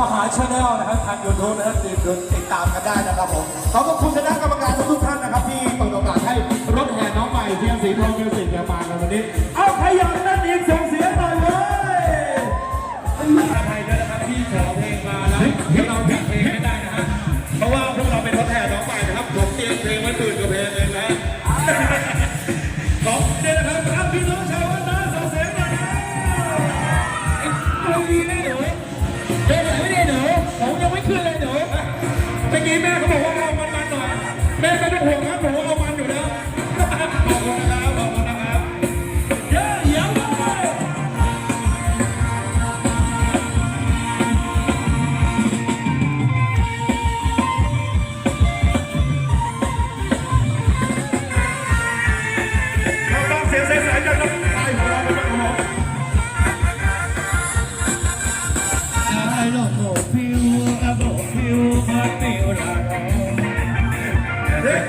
มหาชาแนลนะครับทางยูทูบนะครับติดติดตามกันได้นะครับผมขอบคุณคณะกรรมการทุกท่านนะครับ ที่เปิดโอกาสให้รถแห่น้องใหม่เทียมสีทองมิวสิกมากันวันนี้ เอาใครอยากนั่นอีกส่งเสียงหน่อยเลยไทยด้วยนะครับที่ขอเพลงมาแล้วเราจัดเพลงไม่ได้นะฮะเพราะว่าพวกเราเป็นรถแห่น้องใหม่นะครับผมเตรียมเพลงไว้ตื่นกับเพลงเลยนะขอบคุณนะครับพี่น้องชาวบ้านส่งเสียงหน่อยนะ แม่เขาบอกว่าเอามันมันหน่อยแม่ไม่ต้องห่วงครับหนูเอามา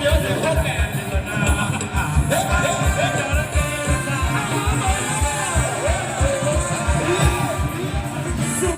Nhớ 点